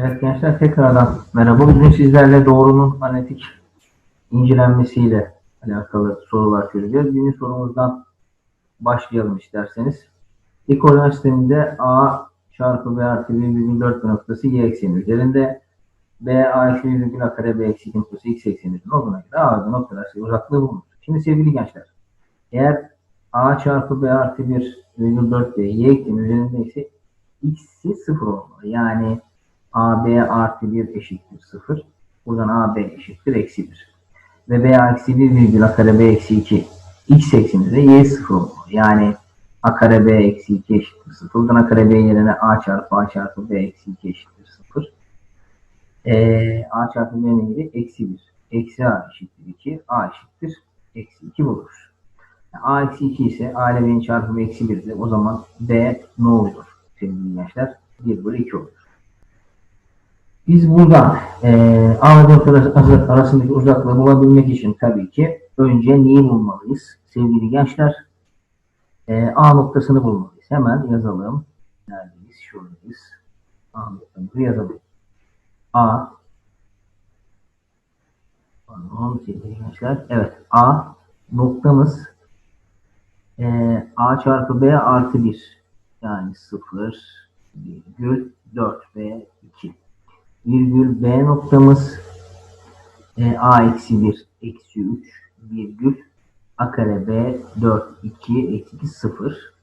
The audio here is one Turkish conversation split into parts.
Evet gençler tekrardan merhaba. Bugün sizlerle doğrunun analitik incelenmesiyle alakalı sorular çözeceğiz. Birinci sorumuzdan başlayalım isterseniz. İlk koordinat sisteminde A çarpı B artı 1,4 noktası y ekseni üzerinde B A eksi 1,1 a kare B eksi 2 noktası x ekseni üzerinde olduğuna göre A ve noktalar uzaklığı bulunur. Şimdi sevgili gençler eğer A çarpı B artı 1,4 B y ekseni üzerinde ise x'i sıfır olmalı. Yani AB artı 1 eşittir 0. Buradan AB eşittir eksi 1. Ve B eksi 1 virgül A kare B eksi 2 x ekseninde de y 0 olmalı. Yani A kare B eksi 2 eşittir 0. Buradan A kare B yerine A çarpı A çarpı B eksi 2 eşittir 0. Ee, A çarpı B neydi? Eksi 1. Eksi A eşittir 2. A eşittir eksi 2 buluruz. Yani A eksi 2 ise A ile B'nin çarpımı eksi 1 ise o zaman B ne olur sevgili gençler? 1 bölü 2 olur. Biz burada e, A ve noktalar arasındaki uzaklığı bulabilmek için tabii ki önce neyi bulmalıyız? Sevgili gençler, e, A noktasını bulmalıyız. Hemen yazalım. Neredeyiz? Şuradayız. A noktamızı yazalım. A Pardon sevgili gençler. Evet. A noktamız e, A çarpı B artı 1 yani 0 virgül 4 B 2 virgül B noktamız e, A eksi 1 eksi 3 virgül A kare B 4 2 eksi 2 0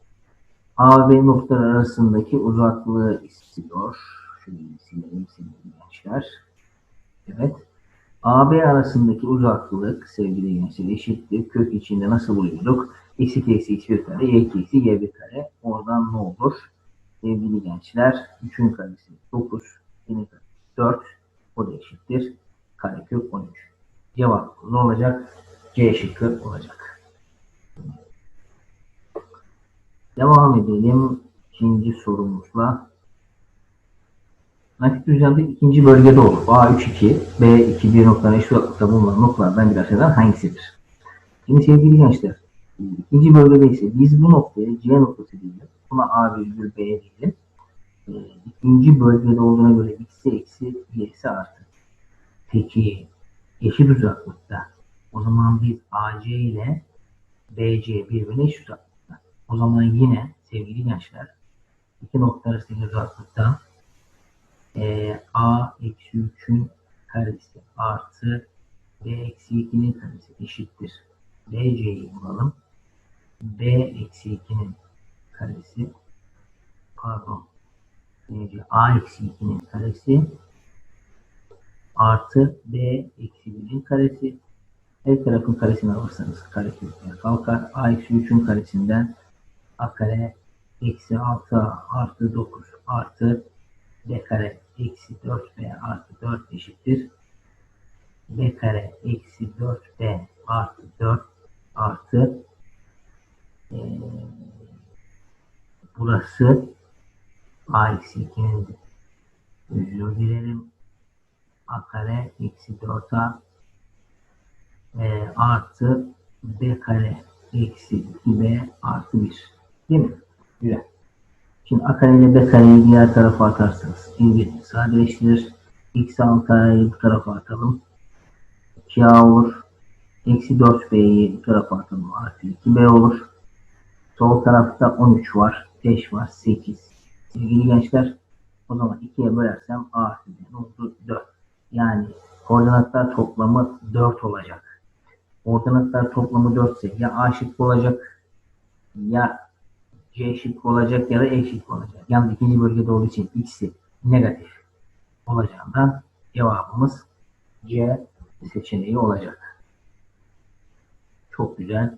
A ve B noktalar arasındaki uzaklığı istiyor. Şöyle silelim sevgili gençler. Evet. AB arasındaki uzaklık sevgili gençler eşittir. Kök içinde nasıl buluyorduk? Eksi eksi x1 kare, y eksi y1 kare. Oradan ne olur? Sevgili gençler 3'ün karesi 9, y'nin karesi 4. O da eşittir. Karekök 13. Cevap ne olacak? C şıkkı olacak. Devam edelim ikinci sorumuzla. Nakit düzlemde ikinci bölgede olur. A3-2, B2-1 noktaların eşit uzaklıkta bulunan noktalardan bir aşağıdan hangisidir? Şimdi sevgili gençler, ikinci bölgede ise biz bu noktaya C noktası diyelim. Buna A virgül B diyelim. İkinci bölgede olduğuna göre x'i eksi y'si artı. Peki eşit uzaklıkta. O zaman biz AC ile BC birbirine eşit uzaklıkta. O zaman yine sevgili gençler iki nokta arasındaki uzaklıkta e, A eksi 3'ün karesi artı B eksi 2'nin karesi eşittir. BC'yi bulalım. B eksi 2'nin karesi pardon? A eksi 2'nin karesi artı B eksi 1'in karesi her tarafın karesini alırsanız kare kökleri kalkar. A eksi 3'ün karesinden A kare eksi 6 artı 9 artı B kare eksi 4B artı 4 eşittir. B kare eksi 4B artı 4 artı e, burası A eksi 2'nin özür dilerim. A kare eksi 4A e, artı B kare eksi 2B artı 1. Değil mi? Güzel. Şimdi A kare ile B kareyi diğer tarafa atarsanız birbirini sadeleştirir. X 6A'yı bu tarafa atalım. 2A olur. Eksi 4B'yi bu tarafa atalım. Artı 2B olur. Sol tarafta 13 var. 5 var. 8. Sevgili gençler o zaman 2'ye bölersem A ne oldu? 4. Yani koordinatlar toplamı 4 olacak. Koordinatlar toplamı 4 ise ya A şıkkı olacak ya C şıkkı olacak ya da E şıkkı olacak. Yalnız ikinci bölgede olduğu için x'i negatif olacağından cevabımız C seçeneği olacak. Çok güzel.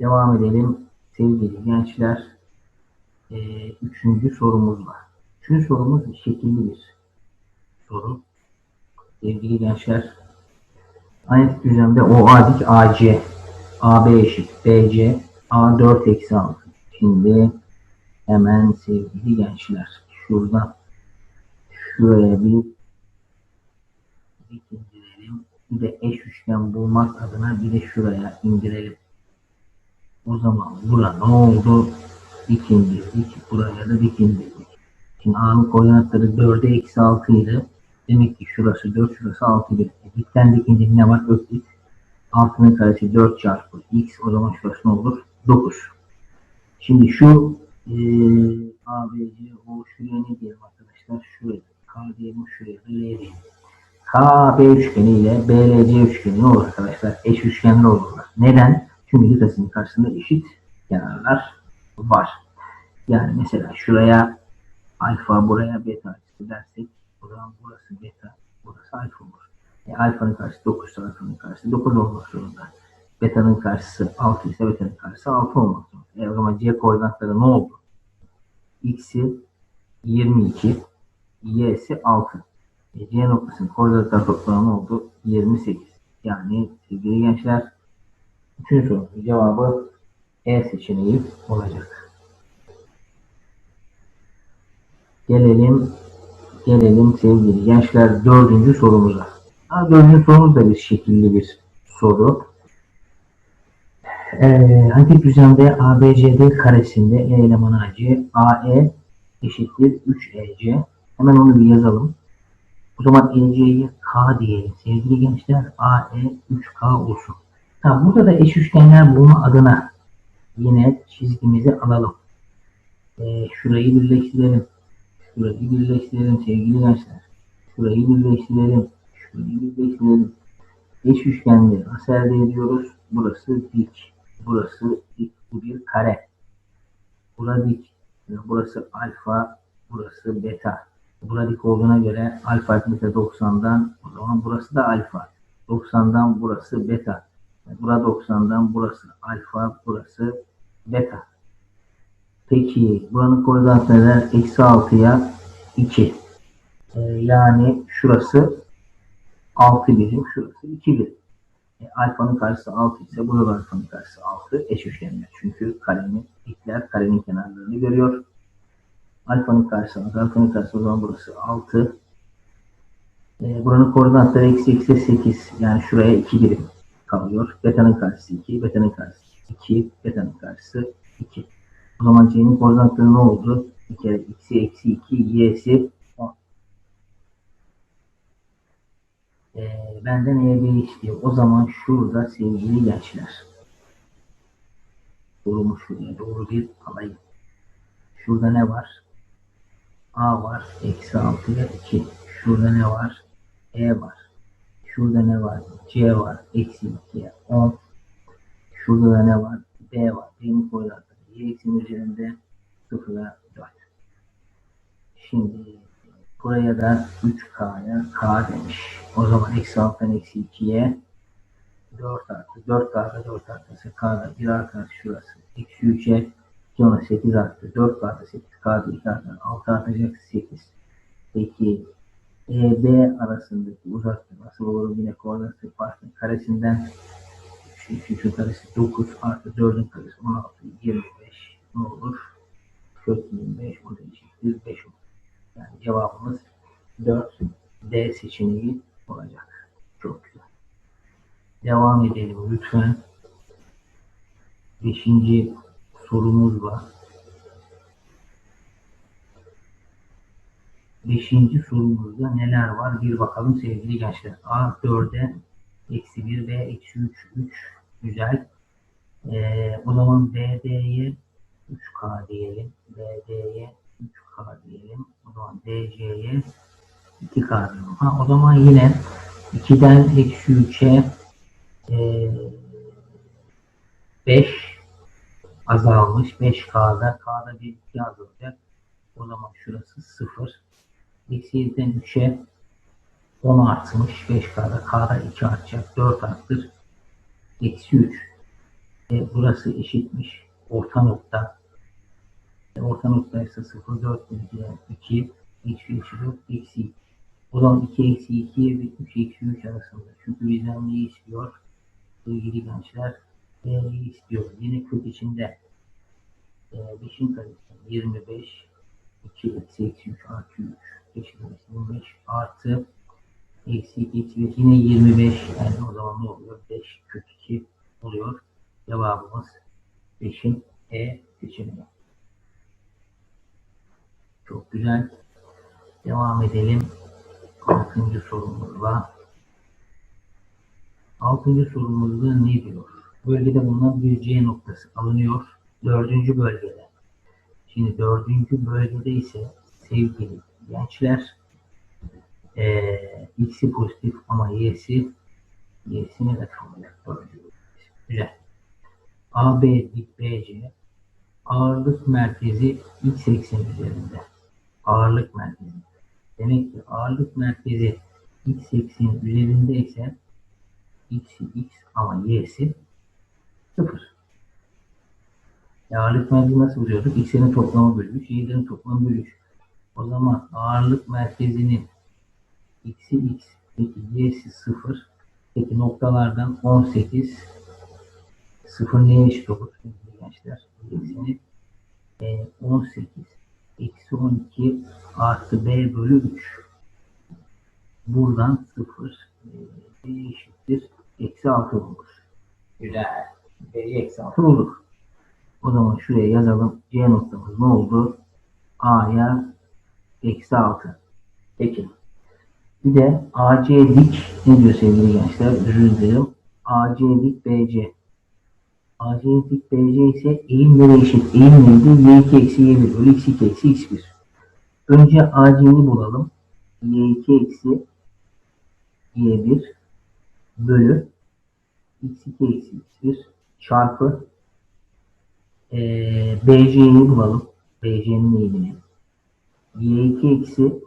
Devam edelim sevgili gençler. Ee, üçüncü sorumuzla. Üçüncü sorumuz şekilli bir soru. Sevgili gençler. Analitik düzlemde OA dik AC AB eşit BC A4 eksi 6. Şimdi hemen sevgili gençler şurada şuraya bir dik indirelim. Bir de eş üçgen bulmak adına bir de şuraya indirelim. O zaman bura ne oldu? Dik indirdik. Buraya da dik indirdik. Şimdi A'nın koordinatları 4'e eksi 6 idi. Demek ki şurası 4, şurası 6 bir. E, dikten dikince ne var? Öklit. 6'nın karesi 4 çarpı x. O zaman şurası ne olur? 9. Şimdi şu e, A, B, C, O şuraya ne diyelim arkadaşlar? Şuraya. K diyelim şuraya L diyelim. KB üçgeni ile BLC üçgeni ne olur arkadaşlar? Eş üçgenler olurlar. Neden? Çünkü düzesinin karşısında eşit kenarlar var. Yani mesela şuraya alfa, buraya beta dersek o zaman burası beta, burası alfa olur. E, alfanın karşısı 9 ise alfanın karşısı 9 olmak zorunda. Beta'nın karşısı 6 ise beta'nın karşısı 6 olmak zorunda. E, o zaman C koordinatları ne oldu? X'i 22, Y'si 6. E, C noktasının koordinatlar toplamı ne oldu? 28. Yani sevgili gençler üçüncü sorunun cevabı E seçeneği olacak. Gelelim gelelim sevgili gençler dördüncü sorumuza. Ha, dördüncü sorumuz da bir şekilli bir soru. Ee, antik düzende ABCD karesinde E elemanı AC, AE eşittir 3EC. Hemen onu bir yazalım. O zaman EC'ye K diyelim. Sevgili gençler AE 3K olsun. Tamam, burada da eş üçgenler bulma adına yine çizgimizi alalım. Ee, şurayı birleştirelim. Şurayı birleştirelim sevgili gençler. Şurayı birleştirelim. Şurayı birleştirelim. Eş üçgenleri nasıl ediyoruz? Burası dik. Burası dik. Bu bir kare. Burası dik. Burası alfa. Burası beta. Burası dik olduğuna göre alfa beta 90'dan o zaman burası da alfa. 90'dan burası beta. Burada 90'dan burası alfa. Burası beta. Peki buranın koordinatları eksi 6'ya 2. Ee, yani şurası 6 birim, şurası 2 birim. E, alfanın karşısı 6 ise burada alfanın karşısı 6 eş üçgenler. Çünkü karenin dikler karenin kenarlarını görüyor. Alfanın karşısı 6, alfanın karşısı o zaman burası 6. E, buranın koordinatları eksi 8. Yani şuraya 2 birim kalıyor. Beta'nın karşısı 2, beta'nın karşısı 2, beta'nın karşısı 2. O zaman C'nin koordinatları ne oldu? Bir kere x'i eksi 2, y'si 10. Ee, benden EB istiyor. O zaman şurada sevgili gençler. Sorumu şuraya doğru bir alayım. Şurada ne var? A var. Eksi 6'ya 2. Şurada ne var? E var. Şurada ne var? C var. Eksi 2'ye 10. Şurada da ne var? B var. B'nin koordinatları y eksenin üzerinde 0'a 4. Şimdi buraya da 3K'ya K demiş. O zaman eksi 6'dan eksi 2'ye 4 artı 4 K'da 4 artı K'da 1 artı şurası. Eksi 3'e sonra 8 artı 4 artı 8 K'da 2 artı 6 artacak 8. Peki EB arasındaki uzaklık nasıl olur? Yine koordinatı farkın karesinden 3, 3'ün karesi 9 artı 4'ün karesi 16, 25 ne olur? Kök 25 o da eşittir 5 olur. Yani cevabımız 4 D seçeneği olacak. Çok güzel. Devam edelim lütfen. Beşinci sorumuz var. Beşinci sorumuzda neler var? Bir bakalım sevgili gençler. A 4'e eksi 1 B eksi 3 3 güzel. Ee, o zaman BD'ye 3K diyelim. BD'ye 3K diyelim. O zaman DC'ye 2K diyelim. Ha, o zaman yine 2'den eksi 3'e e, 5 azalmış. 5K'da K'da bir 2 azalacak. O zaman şurası 0. Eksi 7'den 3'e 10 artmış. 5K'da K'da 2 artacak. 4 arttır. Eksi 3. E, burası eşitmiş. Orta nokta. E, orta nokta ise 0, 4 bilgiye 2, eksi 3, 4, eksi 2. O zaman 2 eksi 2 ve 3 eksi 3 arasında. Çünkü bizden neyi istiyor? Sevgili gençler. Neyi istiyor? Yine kök içinde. E, 5'in karesi 25. 2 eksi eksi 3 artı 3. Eşittir 25 artı eksi 2 eksi 5 yine 25 yani o zaman ne oluyor? 5 kök 2 oluyor. Cevabımız 5'in E seçeneği. Çok güzel. Devam edelim. Altıncı sorumuzla. Altıncı sorumuzda ne diyor? Bölgede bulunan bir C noktası alınıyor. Dördüncü bölgede. Şimdi dördüncü bölgede ise sevgili gençler eee x'i pozitif ama y'si y'si negatif olacak. Dördüncü bölgede. Güzel. AB dik BC ağırlık merkezi x eksen üzerinde. Ağırlık merkezi. Demek ki ağırlık merkezi x eksenin üzerinde ise x'i x ama y'si sıfır. Ağırlık merkezi nasıl buluyorduk? X'lerin toplamı bölü 3, y'lerin toplamı bölü 3. O zaman ağırlık merkezinin x'i x, peki y'si sıfır. Peki noktalardan 18 sıfır neye eşit olur? Gençler. X'ini e, 18 eksi 12 artı b bölü 3. Buradan 0 e, b eşittir. Eksi 6 olur. Güzel. B'yi eksi 6 bulduk. O zaman şuraya yazalım. C noktamız ne oldu? A'ya eksi 6. Peki. Bir de AC dik ne diyor sevgili gençler? Özür dilerim. AC dik BC. AC dik BC ise eğimlere eşit. Eğim neydi? Y2 eksi Y1 bölü X2 eksi X1. Önce AC'ni bulalım. Y2 eksi Y1 bölü X2 eksi X1 çarpı ee, BC'ni bulalım. BC'nin eğimini. Y2 eksi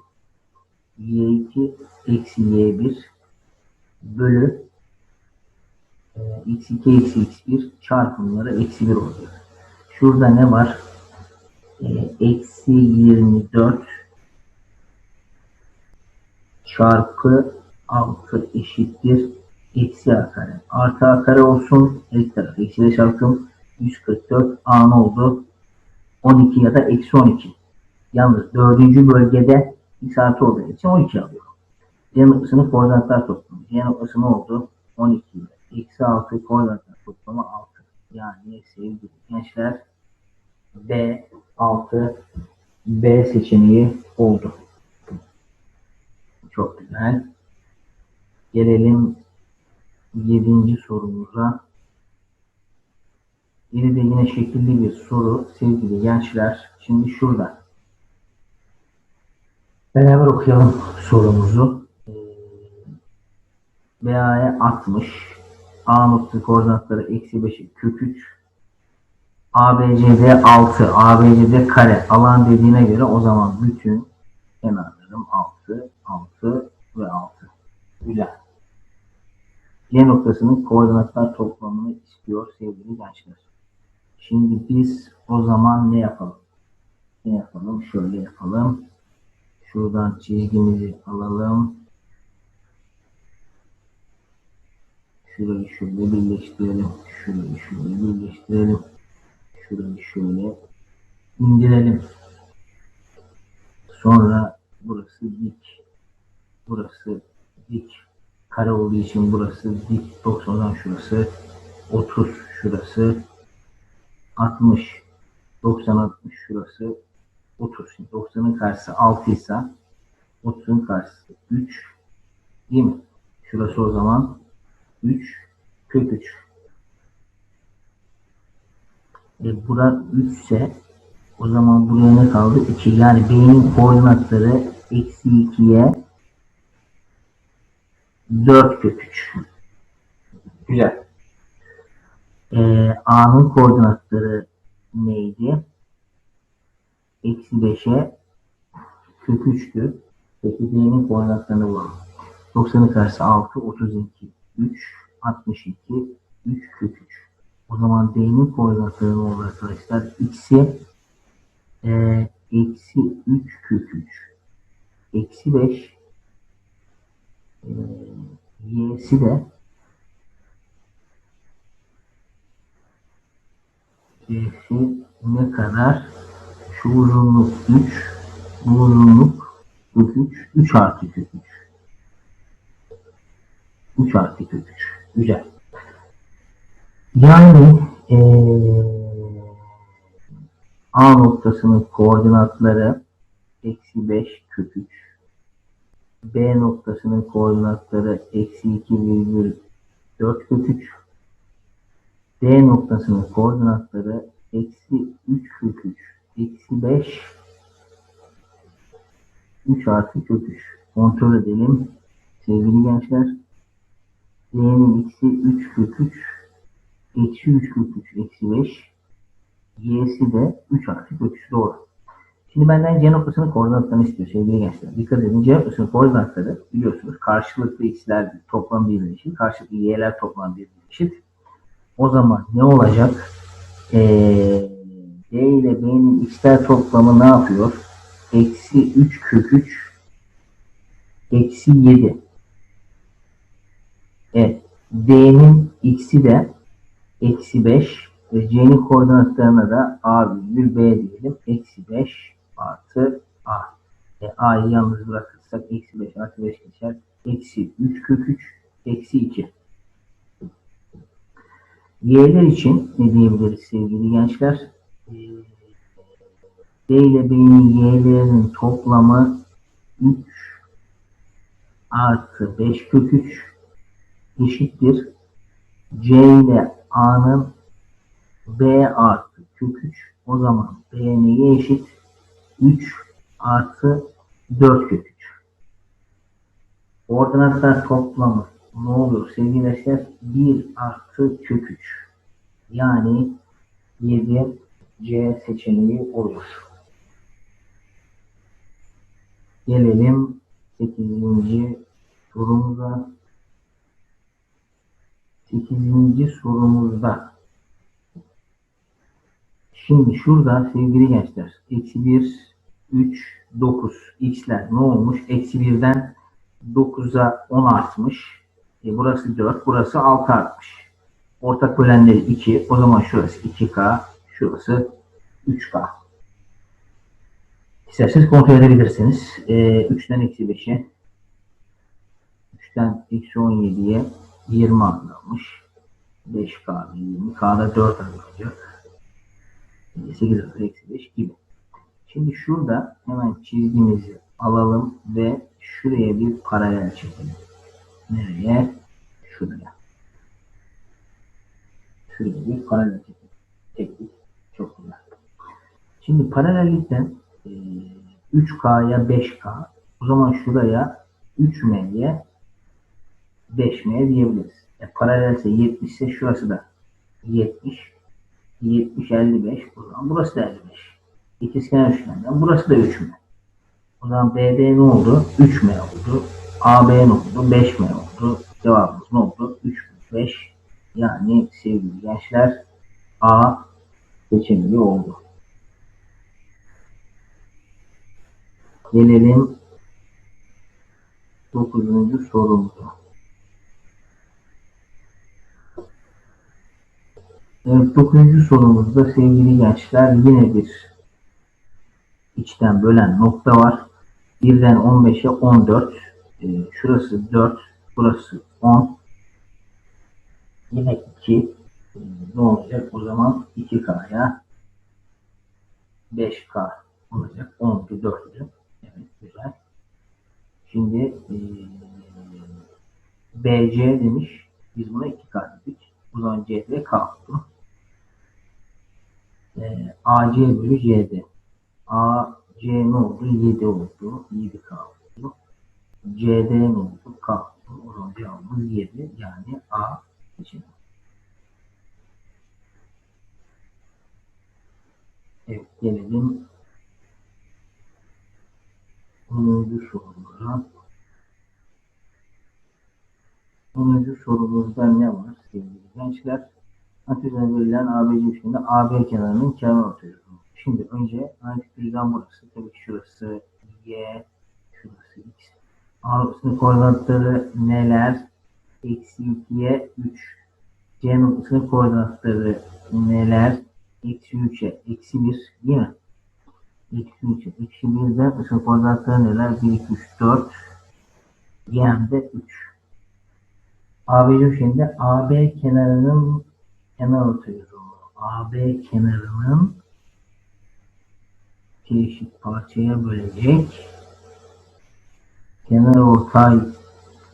Y2 eksi Y1 bölü e, x2 eksi x1 çarpımları eksi 1 olacak. Şurada ne var? E, Eksi 24 çarpı 6 eşittir eksi a kare. Artı a kare olsun. Her taraf eksiyle çarptım. 144 a ne oldu? 12 ya da eksi 12. Yalnız dördüncü bölgede x artı olduğu için 12 alıyor. C noktasının koordinatlar toplamı. C noktası ne oldu? 12 ile eksi 6 koordinatlar toplamı 6. Yani sevgili gençler B 6 B seçeneği oldu. Çok güzel. Gelelim 7. sorumuza. Yine de yine şekilli bir soru sevgili gençler. Şimdi şurada. Beraber okuyalım sorumuzu. Ee, BA'ya 60. A nokta koordinatları eksi 5 kök 3. ABCD 6. ABCD kare. Alan dediğine göre o zaman bütün kenarlarım 6, 6 ve 6. Güzel. C noktasının koordinatlar toplamını istiyor sevgili gençler. Şimdi biz o zaman ne yapalım? Ne yapalım? Şöyle yapalım. Şuradan çizgimizi alalım. Şurayı şöyle birleştirelim. Şurayı şöyle birleştirelim. Şurayı şöyle indirelim. Sonra burası dik. Burası dik. Kare olduğu için burası dik. 90'dan şurası. 30 şurası. 60. 90 60 şurası. 30. 90'ın karşısı 6 ise 30'un karşısı 3. Değil mi? Şurası o zaman 3 kök 3. E, bura 3 ise o zaman buraya ne kaldı? 2. Yani B'nin koordinatları eksi 2'ye 4 kök 3. Güzel. E, A'nın koordinatları neydi? Eksi 5'e kök 3'tü. Peki B'nin koordinatlarını bulalım. 90'ın karşısı 6, 32, 3, 62, 3 kök 3. O zaman D'nin koordinatları ne olur arkadaşlar? X'i e, eksi 3 kök 3. Eksi 5 e, Y'si de Y'si ne kadar? Şu uzunluk 3, bu uzunluk kök 3, 3 artı kök 3. 3 artı kök 3. Güzel. Yani ee, A noktasının koordinatları eksi 5 kök 3 B noktasının koordinatları eksi 2 virgül 4 kök 3. D noktasının koordinatları eksi 3 kök 3 eksi 5 3 artı kök 3. Kontrol edelim. Sevgili gençler. D'nin x'i 3 kök 3 eksi 3 kök 3 eksi 5 y'si de 3 artı kök 3 doğru. Şimdi benden C noktasının koordinatlarını istiyor sevgili gençler. Dikkat edin C noktasının koordinatları biliyorsunuz karşılıklı x'ler toplam birbirine eşit. Karşılıklı y'ler toplam birbirine eşit. O zaman ne olacak? Ee, D ile B'nin x'ler toplamı ne yapıyor? Eksi 3 kök 3 eksi 7. Evet. D'nin x'i de eksi 5 ve C'nin koordinatlarına da A virgül B diyelim. Eksi 5 artı A. E, A'yı yalnız bırakırsak eksi 5 artı 5 geçer. Eksi 3 kök 3 eksi 2. Y'ler için ne diyebiliriz sevgili gençler? Ee, D ile B'nin y'lerinin toplamı 3 artı 5 kök 3 eşittir. C ile A'nın B artı kök 3 o zaman B neye eşit? 3 artı 4 kök 3. Koordinatlar toplamı ne olur sevgili gençler? 1 artı kök 3. Yani 7 C seçeneği olur. Gelelim 8. sorumuza. 8. sorumuzda. Şimdi şurada sevgili gençler. Eksi 1, 3, 9. X'ler ne olmuş? Eksi 1'den 9'a 10 artmış. E burası 4, burası 6 artmış. Ortak bölenleri 2. O zaman şurası 2K, şurası 3K. İsterseniz kontrol edebilirsiniz. E, 3'ten eksi 5'e 3'ten eksi 17'ye 20 azalmış. 5K 20. K'da 4 azalacak. 8 artı eksi 5 gibi. Şimdi şurada hemen çizgimizi alalım ve şuraya bir paralel çekelim. Nereye? Şuraya. Şuraya bir paralel çekelim. Çektik. Çok güzel. Şimdi paralellikten e, 3K'ya 5K o zaman şuraya 3M'ye 5M diyebiliriz. E, paralelse 70 ise şurası da 70 70 55 o zaman burası da 55. İkizkenar üçgenden burası da 3M. O zaman BD ne oldu? 3M oldu. AB ne oldu? 5M oldu. Cevabımız ne oldu? 3 5 yani sevgili gençler A seçeneği oldu. Gelelim 9. sorumuza. Evet, 9. sorumuzda sevgili gençler yine bir içten bölen nokta var. 1'den 15'e 14. Ee, şurası 4, burası 10. Yine 2. Ee, ne olacak? O zaman 2K'ya 5K olacak. 10, 4 olacak. Evet, güzel. Şimdi e, BC demiş. Biz buna 2K dedik. O zaman CD K oldu. E, AC bölü CD. AC ne oldu? 7 oldu. 7K oldu. Ne oldu? K. O zaman cevabımız 7. Yani A seçeneği. Evet gelelim 10. sorumuza. 10. sorumuzda ne var sevgili gençler? Antizen verilen ABC üçgende AB kenarının kenar ortayı. Şimdi önce antik düzlem burası. Tabii ki şurası Y, şurası X. A noktasının koordinatları neler? Eksi 2'ye 3. C noktasının koordinatları neler? Eksi 3'e eksi 1 değil mi? Eksi 3'e eksi 1'de noktasının koordinatları neler? 1, 2, 3, 4. Y'de 3. AB üçgeninde AB kenarının kenar ortayolu. AB kenarının iki eşit parçaya bölecek kenar ortay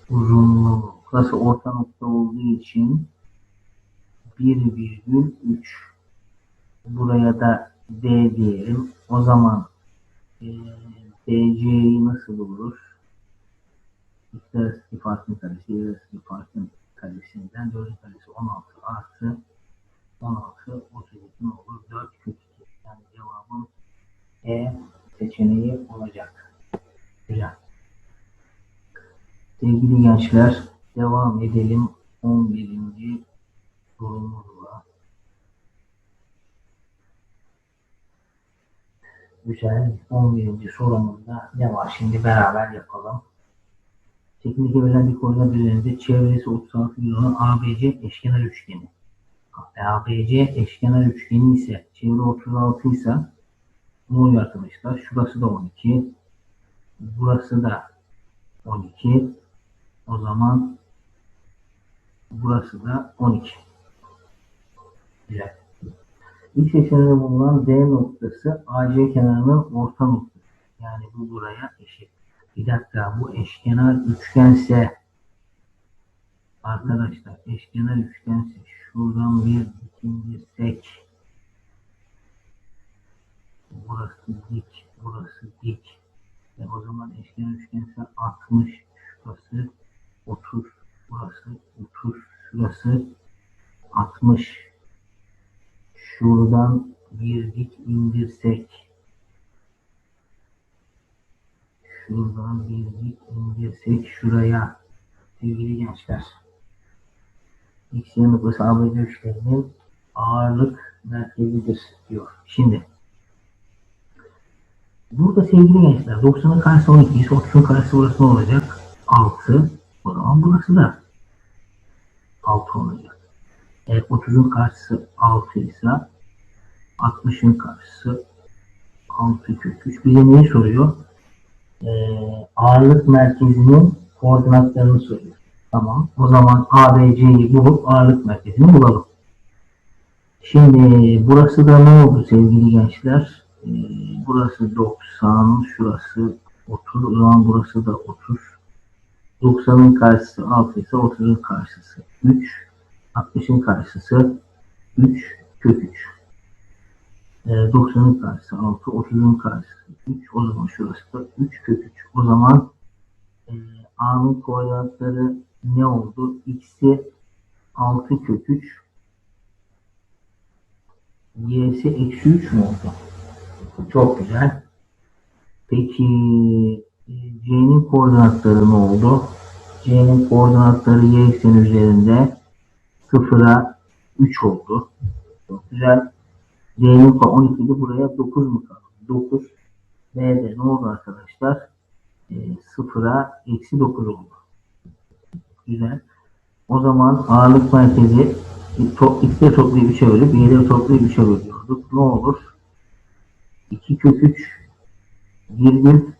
uzunluğu burası orta nokta olduğu için 1,3 buraya da D diyelim. O zaman e, DC'yi nasıl buluruz? Arası farkın karesi, arası farkın karesinden 4'ün karesi 16 artı 16 32 ne olur? 4 kök 2. Yani cevabım E seçeneği olacak. Güzel. Sevgili gençler devam edelim 11. sorumuzla. Güzel. 11. sorumuzda ne var? Şimdi beraber yapalım. Verilen bir koordinat üzerinde çevresi 36 olan ABC eşkenar üçgeni. ABC eşkenar üçgeni ise çevre 36 ise ne oluyor arkadaşlar? Şurası da 12. Burası da 12. O zaman burası da 12. Güzel. İlk seçeneğinde bulunan D noktası AC kenarının orta noktası. Yani bu buraya eşit. Bir dakika bu eşkenar üçgense arkadaşlar eşkenar üçgense şuradan bir dik indirsek burası dik, burası dik. E o zaman eşkenar üçgense 60, şurası 30, burası 30, şurası 60. Şuradan bir dik indirsek şuradan bir dik indirsek şuraya sevgili gençler X y noktası ABC üçgeninin ağırlık merkezidir diyor. Şimdi burada sevgili gençler 90'ın karşısı 12 ise 30'un karşısı burası ne olacak? 6. O zaman burası da 6 olacak. E, 30'un karşısı 6 ise 60'ın karşısı 6 kök 3. Bize neyi soruyor? Ee, ağırlık merkezinin koordinatlarını soruyor. Tamam. O zaman ABC'yi bulup ağırlık merkezini bulalım. Şimdi burası da ne oldu sevgili gençler? Ee, burası 90, şurası 30, o zaman burası da 30. 90'ın karşısı 6 ise 30'un karşısı 3. 60'ın karşısı 3 kök 3. E, 90'ın karşısı 6, 30'un karşısı 3. O zaman şurası da 3 kök 3. O zaman e, A'nın koordinatları ne oldu? X'i 6 kök 3. Y'si eksi 3 mü oldu? Çok güzel. Peki C'nin koordinatları ne oldu? C'nin koordinatları Y ekseni üzerinde 0'a 3 oldu. Çok güzel. D'nin 12'de buraya 9 mu kaldı? 9. B'de ne oldu arkadaşlar? E, 0'a eksi 9 oldu. Güzel. O zaman ağırlık merkezi to, x'de toplayıp 3'e bölüp y'de toplayıp 3'e bölüyorduk. Ne olur? 2 kök 3 virgül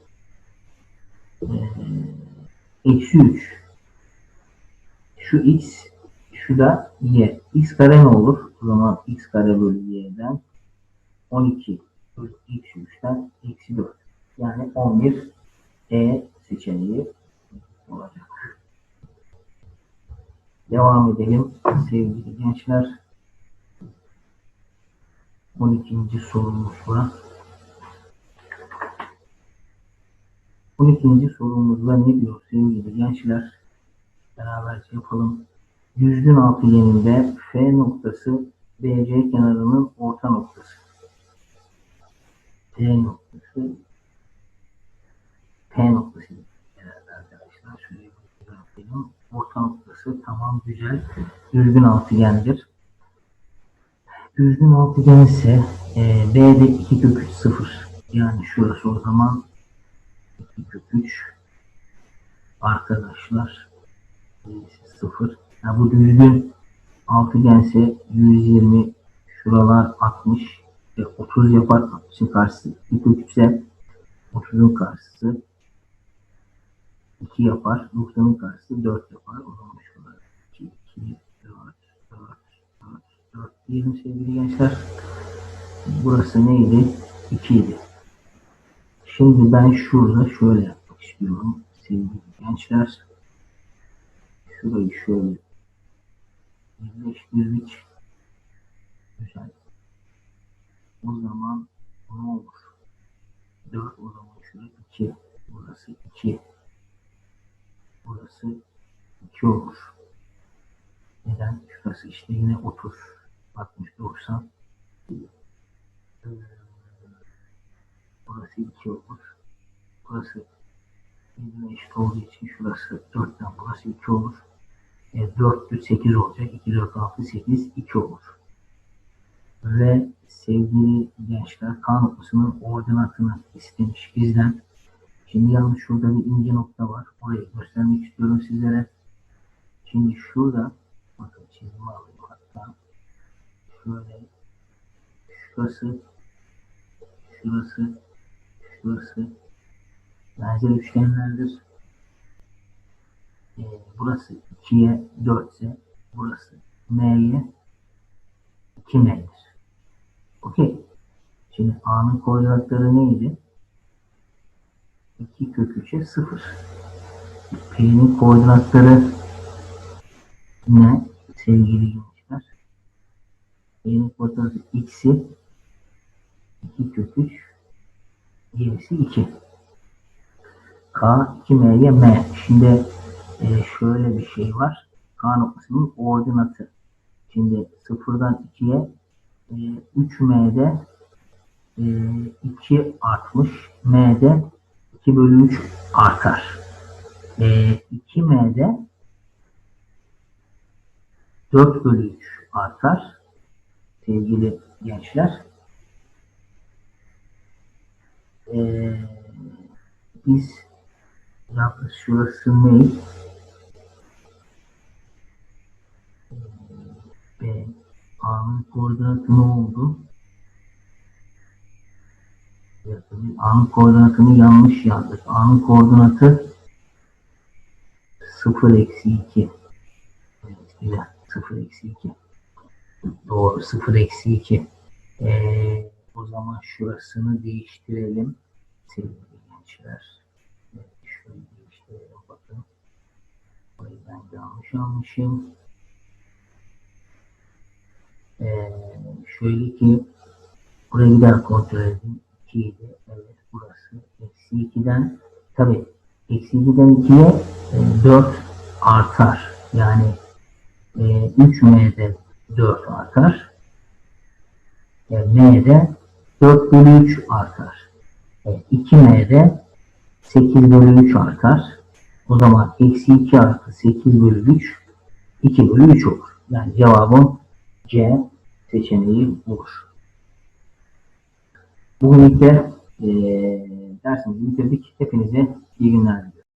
eksi 3 şu x şu da y. x kare ne olur? O zaman x kare bölü y'den 12 bölü x 3'ten eksi 4. Yani 11 E seçeneği olacak. Devam edelim sevgili gençler. 12. sorumuzla. 12. sorumuzda ne diyor sevgili gençler? Beraber yapalım. Düzgün altıgeninde F noktası BC kenarının orta noktası. P noktası P noktası genelde arkadaşlar. Şöyle bir yapayım. Orta noktası tamam güzel. Düzgün altıgendir. Düzgün altıgen ise e, B'de 2 kök 3 0. Yani şurası o zaman 2 kök 3 arkadaşlar 0. Yani bu düzgün altıgense 120 şuralar 60 ve 30 yapar. 60'ın karşısı 2 kök 3 ise 30'un karşısı 2 yapar. 90'ın karşısı 4 yapar. O zaman şuralar 2, 2, 4, 4, 4, 4 diyelim sevgili gençler. Burası neydi? 2 idi. Şimdi ben şurada şöyle yapmak istiyorum sevgili gençler. Şurayı şöyle birleştirdik. Güzel. O zaman ne olur? 4 o zaman şurası 2. Burası 2. Burası 2 olur. Neden? Şurası işte yine 30. 60, 90. Ee, Burası 2 olur. Burası birbirine eşit olduğu için şurası 4'ten burası 2 olur. E, 4 8 olacak. 2, 4, 6, 8, 2 olur. Ve sevgili gençler K noktasının ordinatını istemiş bizden. Şimdi yalnız şurada bir ince nokta var. Orayı göstermek istiyorum sizlere. Şimdi şurada bakın çizimi alayım hatta. Şöyle şurası şurası şurası benzer üçgenlerdir. Ee, burası 2'ye 4 ise burası m'ye 2m'dir. Okey. Şimdi a'nın koordinatları neydi? 2 kök 3'e 0. P'nin koordinatları ne sevgili gençler? P'nin koordinatı x'i 2 kök 3 gerisi 2. K 2M'ye M. Şimdi e, şöyle bir şey var. K noktasının ordinatı. Şimdi 0'dan 2'ye e, 3M'de e, 2 artmış. M'de 2 bölü 3 artar. E, 2M'de 4 bölü 3 artar. Sevgili gençler. Ee, biz yalnız şurası ne? B. A'nın koordinatı ne oldu? A'nın koordinatını yanlış yazdık. A'nın koordinatı 0 eksi 2. Evet, güzel. 0 eksi 2. Doğru. 0 eksi 2. Ee, zaman şurasını değiştirelim. Sevgili gençler. Evet, şöyle değiştirelim bakın. Burayı ben yanlış almışım. Ee, şöyle ki burayı bir daha kontrol edin. 2 idi. Evet burası. Eksi 2'den tabi eksi 2'den 2'ye e, 4 artar. Yani e, 3m'de 4 artar. E, m'de 4 bölü 3 artar. E, 2m'de 8 bölü 3 artar. O zaman eksi 2 artı 8 bölü 3 2 bölü 3 olur. Yani cevabım C seçeneği olur. Bugünlükte e, dersimizi bitirdik. Hepinize iyi günler.